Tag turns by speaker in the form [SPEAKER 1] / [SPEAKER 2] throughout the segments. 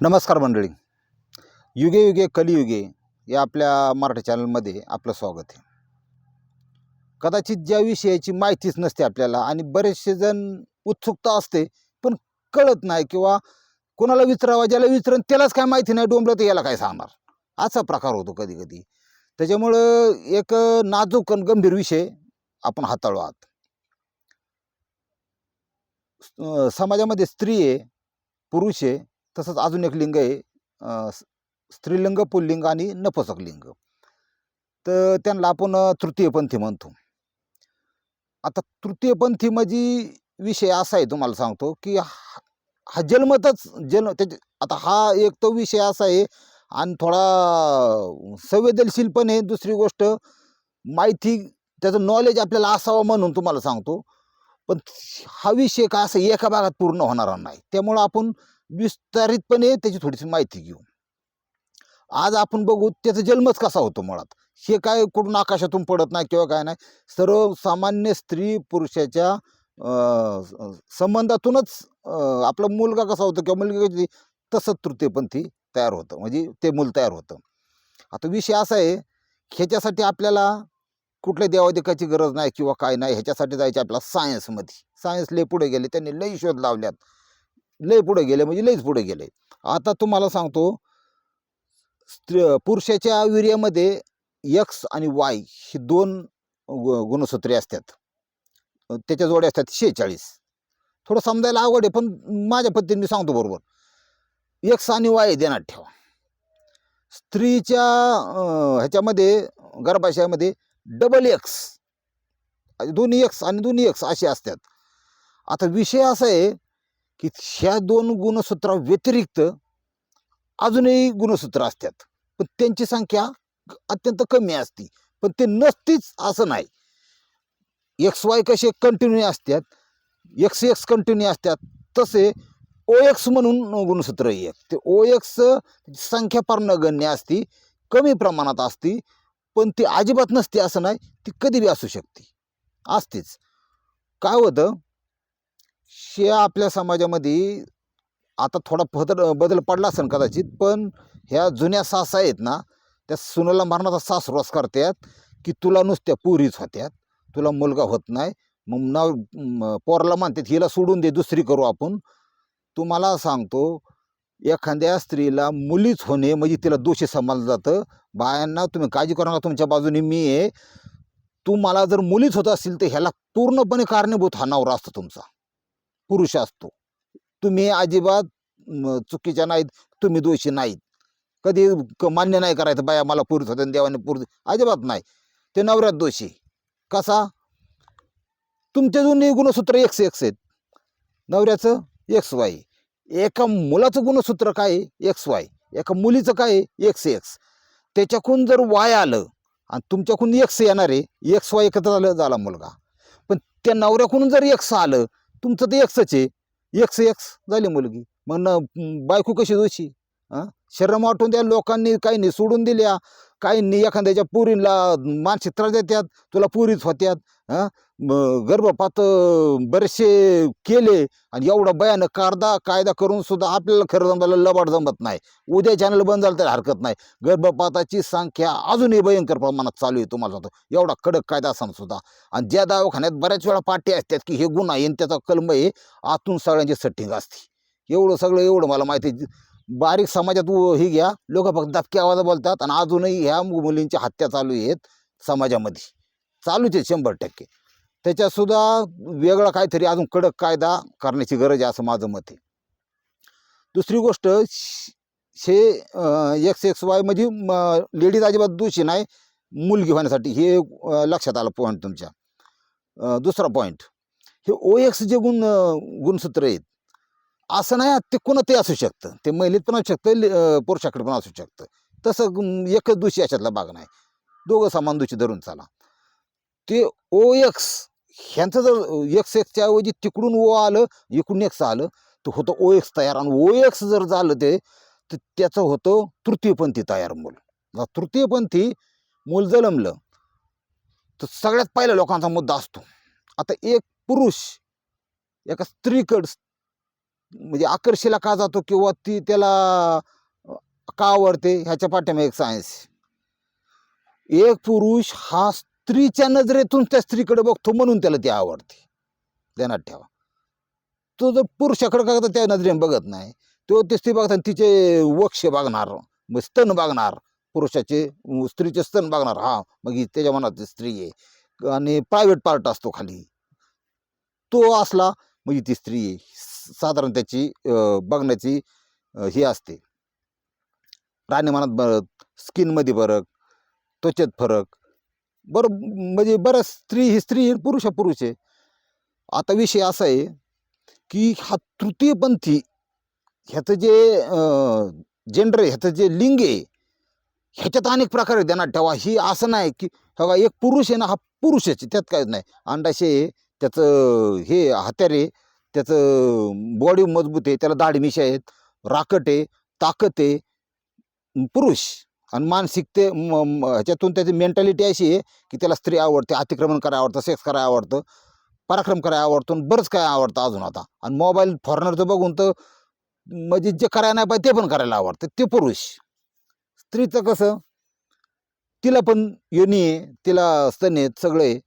[SPEAKER 1] नमस्कार मंडळी. युगे युगे कलियुगे या आपल्या मराठी चॅनलमध्ये आपलं स्वागत आहे. कदाचित ज्या विषयाची माहितीच नसते आपल्याला आणि बरेचसे जण उत्सुकता असते पण कळत नाही किंवा कोणाला विचारावं ज्याला विचारून त्यालाच काय माहिती नाही डोंबलं तर याला काय सांगणार? असा प्रकार होतो कधी कधी त्याच्यामुळं एक नाजूक आणि गंभीर विषय आपण हाताळू आहात. समाजामध्ये स्त्री आहे पुरुष आहे तसंच अजून एक लिंग आहे स्त्रीलिंग पुल्लिंग आणि नपुसक लिंग. तर त्यांना आपण तृतीयपंथी म्हणतो. आता तृतीयपंथी म्हणजे विषय असा आहे तुम्हाला सांगतो की हा हा जन्मतच जन्म त्याच्या आता हा एक तो विषय असा आहे आणि थोडा संवेदनशील पण आहे. दुसरी गोष्ट माहिती त्याचं नॉलेज आपल्याला असावं म्हणून तुम्हाला सांगतो. पण हा विषय काय असं एका भागात पूर्ण होणार नाही. त्यामुळं आपण विस्तारितपणे त्याची थोडीशी माहिती घेऊ. आज आपण बघू त्याचा जन्मच कसा होतो मुळात. हे काय कुठून आकाशातून पडत नाही किंवा काय नाही. सर्वसामान्य स्त्री पुरुषाच्या संबंधातूनच आपला मुलगा कसा होतो किंवा मुलगी कशी तसंच तृतीयपंथी तयार होतं. म्हणजे ते मूल तयार होतं. आता विषय असा आहे ह्याच्यासाठी आपल्याला कुठल्या देवादेकाची गरज नाही किंवा काय नाही ह्याच्यासाठी जायचं आपल्याला सायन्समध्ये सायन्स लय पुढे गेले त्यांनी लई शोध लावल्यात. लय पुढे गेले म्हणजे लईच पुढे गेले. आता तुम्हाला सांगतो स्त्री पुरुषाच्या वीर्यामध्ये यक्स आणि वाय ही दोन गु- गुणसूत्रे असतात. त्याच्या जोड्या असतात शेहेचाळीस. थोडं समजायला आवड आहे पण माझ्या पद्धतीने मी सांगतो बरोबर. यक्स आणि वाय देण्यात ठेवा. स्त्रीच्या ह्याच्यामध्ये गर्भाशयामध्ये डबल एक्स दोन्ही एक्स आणि दोन्ही एक्स असे असतात. आता विषय असा आहे की ह्या दोन गुणसूत्रा व्यतिरिक्त अजूनही गुणसूत्र असतात. पण त्यांची संख्या अत्यंत कमी असते. पण ते नसतीच असं नाही. एक्स वाय कसे कंटिन्यू असतात एक्स एक्स कंटिन्यू असतात तसे ओ एक्स म्हणून गुणसूत्र एक. ते ओ एक्स संख्या फार नगण्य असती कमी प्रमाणात असती पण ती अजिबात नसते असं नाही ती कधी बी असू शकते. असतेच. काय होतं? शे आपल्या समाजामध्ये आता थोडा बदल बदल पडला असेल कदाचित पण ह्या जुन्या सासा आहेत ना त्या सुनाला मरणाचा सासरोस करतात की तुला नुसत्या पुरीच होत्यात तुला मुलगा होत नाही मग नाव पोराला म्हणतात हिला सोडून दे दुसरी करू आपण. तुम्हाला सांगतो एखाद्या स्त्रीला मुलीच होणे म्हणजे तिला दोषी समजलं जातं. बायांना तुम्ही काळजी करू नका तुमच्या बाजूने मी आहे. तुम्हाला जर मुलीच होत असतील तर ह्याला पूर्णपणे कारणीभूत हा नवरा असतो तुमचा. पुरुष असतो. तुम्ही अजिबात चुकीच्या नाहीत तुम्ही दोषी नाहीत. कधी क- मान्य नाही करायचं बाया मला पुरुष होते देवाने पुरुष अजिबात नाही. ते नवऱ्यात दोषी. कसा? तुमचे दोन्ही गुणसूत्र एक्स एक्स आहेत. नवऱ्याचं एक्स वाय एका मुलाचं गुणसूत्र काय? एक्स वाय एका मुलीचं काय? एक्स एक्स त्याच्याकून जर वाय आलं आणि तुमच्याकडून एक्स येणार आहे एक्स वाय एकत्र झालं झाला मुलगा. पण त्या नवऱ्याकडून जर एक्स आलं तुमचं ते एक्सच आहे. एक्स एक्स झाली मुलगी. मग न बायको कशी जोशी हां? शरम वाटून त्या लोकांनी काही नाही सोडून दिल्या. काहींनी एखाद्याच्या पुरीला मानसिक त्रास देतात तुला पुरीच होत्यात हां? गर्भपात बरेचसे केले आणि एवढा भयानक कायदा कायदा करून सुद्धा आपल्याला खरं जमायला लबाड जमत नाही. उद्या चॅनल बंद झालं तरी हरकत नाही. गर्भपाताची संख्या अजूनही भयंकर प्रमाणात चालू आहे तुम्हाला सांगतो. एवढा कडक कायदा असताना सुद्धा. आणि ज्या दवाखान्यात बऱ्याच वेळा पाठी असतात की हे गुन्हा आहे आणि त्याचा कलम आहे आतून सगळ्यांची सट्टिंग असते. एवढं सगळं एवढं मला माहिती आहे. बारीक समाजात उ- हे घ्या. लोक फक्त दबक्या आवाज बोलतात आणि अजूनही ह्या मुलींच्या हत्या चालू आहेत समाजामध्ये. चालूच आहेत शंभर टक्के. त्याच्यातसुद्धा वेगळा काहीतरी अजून कडक कायदा करण्याची गरज आहे असं माझं मत आहे. दुसरी गोष्ट श- एक्स एक्स वाय म्हणजे लेडीज अजिबात दोषी नाही मुलगी होण्यासाठी. हे लक्षात आलं पॉईंट तुमच्या. दुसरा पॉईंट हे ओ एक्स जे गुण गुणसूत्र आहेत असं नाही ते कोणतंही असू शकतं. ते महिलेत पण असू शकतं पुरुषाकडे पण असू शकतं. तसं एकच दोषी याच्यातला भाग नाही. दोघं समान दोषी धरून चाला. ते ओ एक्स ह्यांचं जर एक्स एक्सच्या ऐवजी तिकडून ओ आलं इकडून एक्स आलं तर होतं ओ एक्स तयार. आणि ओ एक्स जर झालं ते तर त्याचं होतं तृतीयपंथी तयार मूल. तृतीयपंथी मूल जन्मलं तर सगळ्यात पहिल्या लोकांचा मुद्दा असतो. आता एक पुरुष एका स्त्रीकड म्हणजे आकर्षीला का जातो किंवा ती त्याला का आवडते? ह्याच्या पाठीमागे एक सायन्स एक पुरुष हा स्त्रीच्या नजरेतून त्या स्त्रीकडे बघतो म्हणून त्याला ती आवडते. ध्यानात ठेवा. तो जर पुरुषाकडे का तर त्या नजरेने बघत नाही. तो ते स्त्री बघताना तिचे वक्ष बघणार मग स्तन बघणार पुरुषाचे स्त्रीचे स्तन बघणार. हा मग त्याच्या मनात स्त्री आहे. आणि प्रायव्हेट पार्ट असतो खाली. तो असला म्हणजे ती स्त्री आहे. साधारण त्याची बघण्याची ही असते. राहणीमानात फरक स्किनमध्ये फरक त्वचेत फरक. बरं म्हणजे बरं स्त्री ही स्त्री पुरुष हा पुरुष आहे. आता विषय असा आहे की हा तृतीयपंथी ह्याचं जे जेंडर आहे ह्याचं जे लिंग आहे ह्याच्यात अनेक प्रकार आहेत ध्यानात ठेवा. ही असं नाही की हवा एक पुरुष आहे ना हा पुरुषच आहे, त्यात काहीच नाही. अंडाशे त्याचं हे हत्यारे त्याचं बॉडी मजबूत आहे त्याला दाढमिशा आहेत राकट आहे ताकद आहे पुरुष आणि मानसिक ते ह्याच्यातून त्याची मेंटॅलिटी अशी आहे की त्याला स्त्री आवडते अतिक्रमण करायला आवडतं सेक्स करायला आवडतं पराक्रम करायला आवडतो बरंच काय आवडतं अजून आता. आणि मोबाईल फॉरनरचं बघून तर म्हणजे जे करायला नाही पाहिजे ते पण करायला आवडतं ते पुरुष. स्त्रीचं कसं तिला पण योनी आहे तिला स्तन आहेत सगळं आहे.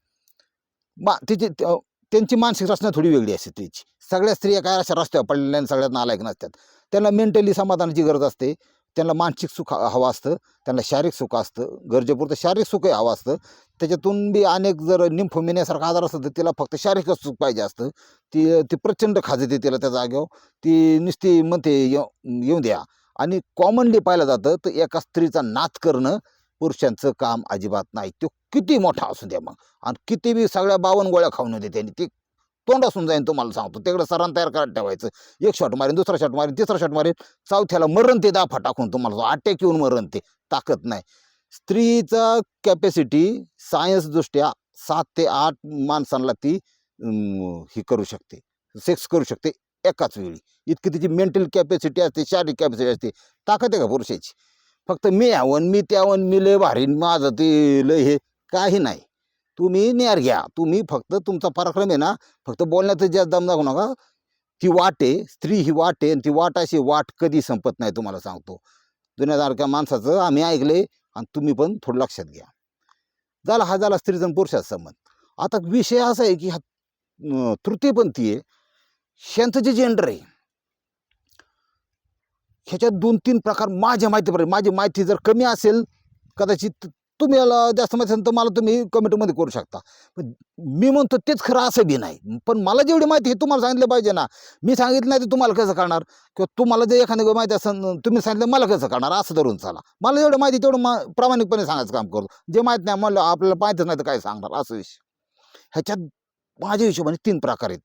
[SPEAKER 1] मा तिची त्यांची मानसिक रचना थोडी वेगळी असते तिची. सगळ्या स्त्रिया काय अशा रस्त्यावर पडलेल्या आणि सगळ्यात नालायक नसतात. त्यांना मेंटली समाधानाची गरज असते. त्यांना मानसिक सुख हवं असतं. त्यांना शारीरिक सुख असतं. गरजेपुरतं शारीरिक सुखही हवं असतं. त्याच्यातून बी अनेक जर निम्फोमिनियासारखा आजार असतं तर तिला फक्त शारीरिक सुख पाहिजे असतं. ती ती प्रचंड खाजते तिला त्या जागेवर ती नुसती म्हणते येऊ येऊ द्या. आणि कॉमनली पाहिलं जातं तर एका स्त्रीचा नाच करणं पुरुषांचं काम अजिबात नाही. तो किती मोठा असू द्या मग. आणि किती बी सगळ्या बावन गोळ्या खाऊन होते त्यांनी. ते तोंड असून जाईन तुम्हाला सांगतो. तिकडे सरांना तयार करत ठेवायचं. एक शॉट मारेन दुसरा शॉट मारेन तिसरा शॉट मारेन. चौथ्याला मरण ते दाफा टाकून तुम्हाला अटॅक येऊन मरण ते. ताकद नाही. स्त्रीचा कॅपॅसिटी सायन्सदृष्ट्या सात ते आठ माणसांना ती ही करू शकते. सेक्स करू शकते एकाच वेळी. इतकी तिची मेंटल कॅपॅसिटी असते शारीरिक कॅपॅसिटी असते. ताकद आहे का पुरुषाची? फक्त मी यावन मी त्यावन मी लय भारीन माझं ते लय हे काही नाही. तुम्ही नेर घ्या. तुम्ही फक्त तुमचा पराक्रम आहे ना फक्त बोलण्याचं जास्त दम दाखवू नका. ती वाट आहे स्त्री ही वाट आहे आणि ती वाट अशी वाट कधी संपत नाही तुम्हाला सांगतो. जुन्यासारख्या माणसाचं आम्ही ऐकले आणि तुम्ही पण थोडं लक्षात घ्या. झाला हा झाला स्त्रीचा आणि पुरुषाचा संबंध. आता विषय असा आहे की हा तृतीयपंथी आहे. ह्यांचं जे जेंडर आहे ह्याच्यात दोन तीन प्रकार माझ्या माहितीप्रमाणे माझी माहिती जर कमी असेल कदाचित तुम्ही जास्त माहिती असेल तर मला तुम्ही कमेंटमध्ये करू शकता. मी म्हणतो तेच खरं असं बी नाही. पण मला जेवढी माहिती आहे तुम्हाला सांगितलं पाहिजे ना. मी सांगितलं नाही तर तुम्हाला कसं करणार? किंवा तुम्हाला जे एखादी माहिती असेल तुम्ही सांगितलं मला कसं करणार? असं धरून चाला. मला जेवढं माहिती तेवढं मा प्रामाणिकपणे सांगायचं काम करतो जे माहीत नाही मला आपल्याला माहितच नाही तर काय सांगणार? असं विषय. ह्याच्यात माझ्या हिशोबाने तीन प्रकार आहेत.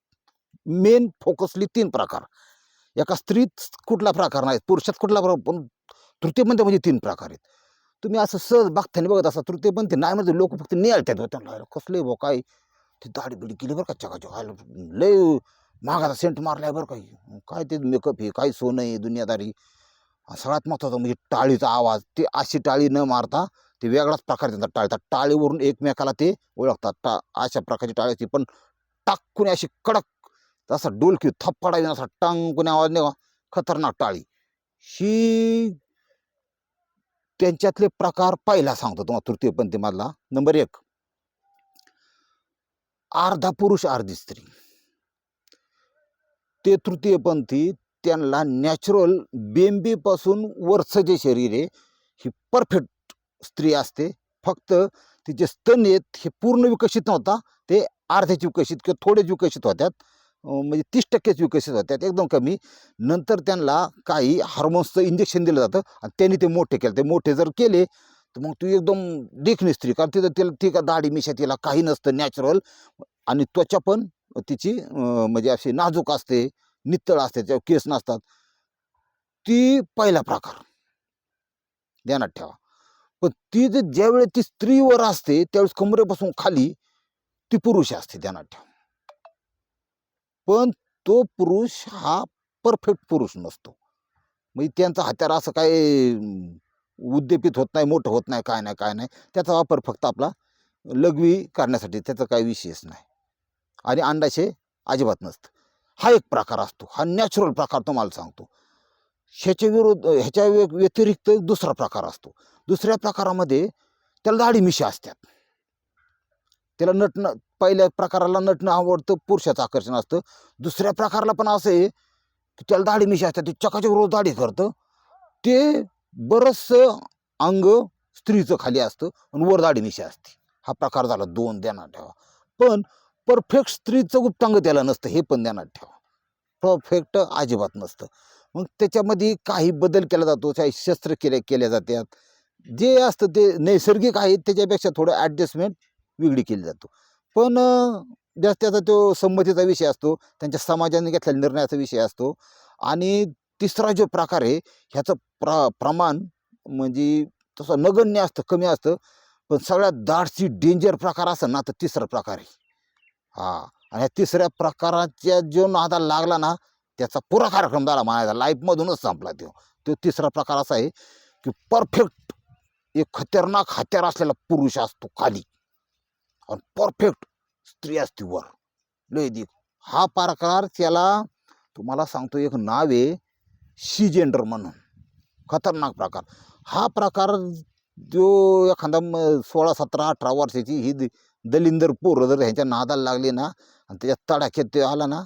[SPEAKER 1] मेन फोकसली तीन प्रकार. एका स्त्रीत कुठला प्रकार नाही पुरुषात कुठला प्रकार पण तृतीयपंथी म्हणजे तीन प्रकार आहेत. तुम्ही असं सहज बघताना बघत असा तृतीय पण ते नाही म्हणजे लोक फक्त निळतात हो त्यांना कसले भाऊ काय? ती दाढी बिडी केली बरं का चकाचक. लय महागाचा सेंट मारलाय बरं काही काय ते मेकअप आहे काय सोनं आहे दुनियादारी. सगळ्यात महत्त्वाचं म्हणजे टाळीचा आवाज. ते अशी टाळी न मारता ते वेगळाच प्रकार त्यांचा टाळतात टाळीवरून एकमेकाला ते ओळखतात. टा अशा प्रकारची टाळी असते. पण टाकून अशी कडक तसा डोलकी थप्पडा असा टांगून आवाज नाही खतरनाक टाळी. ही त्यांच्यातले प्रकार पहिला सांगतो तुम्हाला तृतीयपंथीमधला नंबर एक. अर्धा पुरुष अर्धी स्त्री. ते तृतीयपंथी त्यांना नॅचरल बेंबीपासून वरचं जे शरीर आहे ही परफेक्ट स्त्री असते. फक्त तिचे स्तन आहेत हे पूर्ण विकसित नव्हता ते अर्ध्याचे विकसित किंवा थोडेच विकसित होत्यात. म्हणजे तीस टक्केच विकसित होतात एकदम कमी. नंतर त्यांना काही हार्मोन्सचं इंजेक्शन दिलं जातं आणि त्यांनी ते मोठे केले. ते मोठे जर केले तर मग तू एकदम देखणी स्त्री कारण तिथं तिला ती का दाढी मिशा तिला काही नसतं नॅचरल आणि त्वचा पण तिची म्हणजे अशी नाजूक असते नितळ असते त्याच्यावर केस नसतात ती पहिला प्रकार. ध्यानात ठेवा. पण ती जर ज्यावेळेस ती स्त्रीवर असते त्यावेळेस कमरेपासून खाली ती पुरुष असते. ध्यानात ठेवा. पण तो पुरुष हा परफेक्ट पुरुष नसतो. म्हणजे त्यांचा हत्यार असं काय उद्दीपित होत नाही मोठं होत नाही काय नाही काय नाही. त्याचा वापर फक्त आपला लघवी करण्यासाठी त्याचा काही विशेष नाही. आणि अंडाशे अजिबात नसतं. हा एक प्रकार असतो. हा नॅचरल प्रकार तुम्हाला सांगतो. ह्याच्या विरोध ह्याच्या व्यतिरिक्त दुसरा प्रकार असतो. दुसऱ्या प्रकारामध्ये त्याला दाढी मिशी असतात. त्याला नटणं पहिल्या प्रकाराला नटणं आवडतं पुरुषाचं आकर्षण असतं. दुसऱ्या प्रकारला पण असं आहे की त्याला दाढी मिशी असतात ते चकाचक रोज दाढी करतं. ते बरंचसं अंग स्त्रीचं खाली असतं आणि वर दाढी मिशी असते. हा प्रकार झाला दोन ध्यानात ठेवा. पण परफेक्ट स्त्रीचं गुप्तांग त्याला नसतं हे पण ध्यानात ठेवा. परफेक्ट अजिबात नसतं. मग त्याच्यामध्ये काही बदल केला जातो काही शस्त्र केले केल्या जातात. जे असतं ते नैसर्गिक आहे त्याच्यापेक्षा थोडं ॲडजस्टमेंट वेगळी केली जातो. पण जास्त त्याचा तो संमतीचा विषय असतो त्यांच्या समाजाने घेतलेल्या निर्णयाचा विषय असतो आणि तिसरा जो प्रकार आहे ह्याचं प्र प्रमाण म्हणजे तसं नगण्य असतं कमी असतं पण सगळ्यात दाटची डेंजर प्रकार असेल ना तर तिसरा प्रकार आहे. हा आणि ह्या तिसऱ्या प्रकाराच्या जो नादा लागला ना त्याचा पुरा कार्यक्रम झाला म्हणायचा लाईफमधूनच संपला तो. तो तिसरा प्रकार असा आहे की परफेक्ट एक खतरनाक हत्यार असलेला पुरुष असतो खाली. आणि परफेक्ट स्त्री असते वर. लय दिक हा प्रकार त्याला तुम्हाला सांगतो एक नाव आहे शिजेंडर म्हणून. खतरनाक प्रकार. हा प्रकार जो एखादा सोळा सतरा अठरा वर्षाची ही द- दलिंदर पोरं जर ह्यांच्या नादाला लागली ना आणि त्याच्या तडाख्यात ते आला ना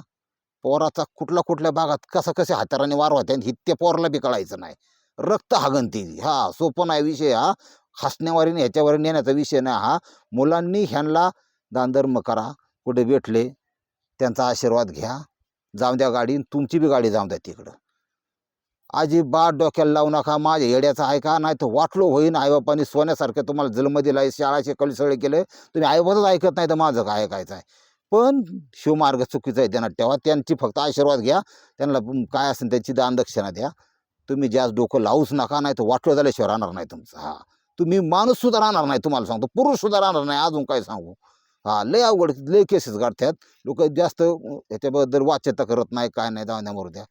[SPEAKER 1] पोराचा कुठल्या कुठल्या भागात कसं कसे हाताराने वार होते आणि हे त्या पोराला बी कळायचं नाही. रक्त हागंती हा सोपं नाही विषय हा. हसण्यावारीने ह्याच्यावर नेण्याचा विषय नाही. हा मुलांनी ह्यांना दानधर्म करा कुठे भेटले त्यांचा आशीर्वाद घ्या. जाऊन द्या गाडी तुमची बी गाडी जाऊन द्या तिकडं. अजिबात डोक्याला लावू नका. माझ्या येड्याचं ऐका नाही तर वाटलो होईन. आईबापांनी सोन्यासारखं तुम्हाला जन्म दिलाय शाळाचे शिकवली सगळे केले. तुम्ही आईबापच ऐकत नाही तर माझं काय ऐकायचं आहे पण शिवमार्ग चुकीचा आहे त्यांना ठेवा. त्यांची फक्त आशीर्वाद घ्या. त्यांना काय असेल त्यांची दानदक्षिणा द्या. तुम्ही जास्त डोकं लावूच नका. नाही तर वाटलं झाल्याशिवाय राहणार नाही तुमचं. हां. तुम्ही माणूस सुद्धा राहणार नाही तुम्हाला सांगतो. पुरुष सुद्धा राहणार नाही अजून काय सांगू? हा लय अवघड लय केसेस काढतात लोक जास्त ह्याच्याबद्दल वाच्यता करत नाही काय नाही जाऊन द्या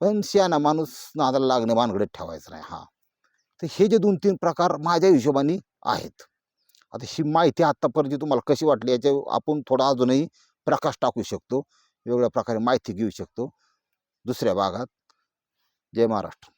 [SPEAKER 1] पण शहाणा माणूस नादाला लागणं भानगडीत ठेवायचं नाही हा. तर हे जे दोन तीन प्रकार माझ्या हिशोबाने आहेत. आता ही माहिती आत्तापर्यंत तुम्हाला कशी वाटली याच्या आपण थोडा अजूनही प्रकाश टाकू शकतो. वेगवेगळ्या प्रकारे माहिती घेऊ शकतो. दुसऱ्या भागात. जय महाराष्ट्र.